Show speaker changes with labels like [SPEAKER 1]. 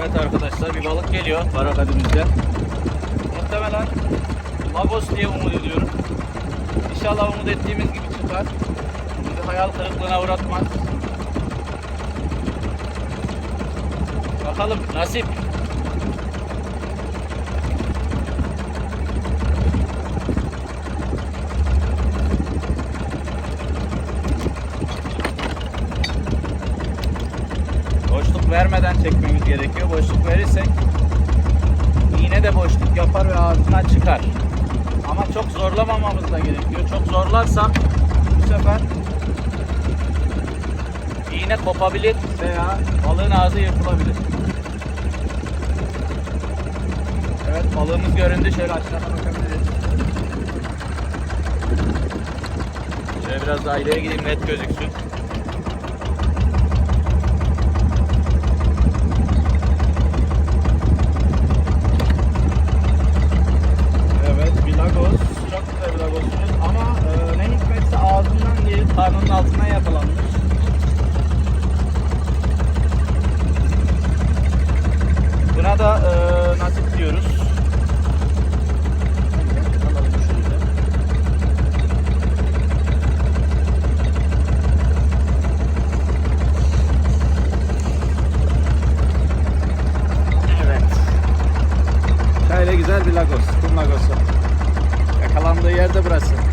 [SPEAKER 1] Evet arkadaşlar bir balık geliyor barakadimizde. Muhtemelen Lagos diye umut ediyorum. İnşallah umut ettiğimiz gibi çıkar. Bizi hayal kırıklığına uğratmaz. Bakalım nasip. Vermeden çekmemiz gerekiyor. Boşluk verirsek iğne de boşluk yapar ve ağzından çıkar. Ama çok zorlamamamız da gerekiyor. Çok zorlarsam bu sefer iğne kopabilir veya balığın ağzı yırtılabilir. Evet balığımız göründü. Şöyle aşağıdan bakabiliriz. Şöyle biraz daha ileri gideyim net gözüksün. Karnının altına yakalanmış. Buna da e, nasip diyoruz. Evet. Şöyle güzel bir lagos, kum lagosu. Yakalandığı yerde burası.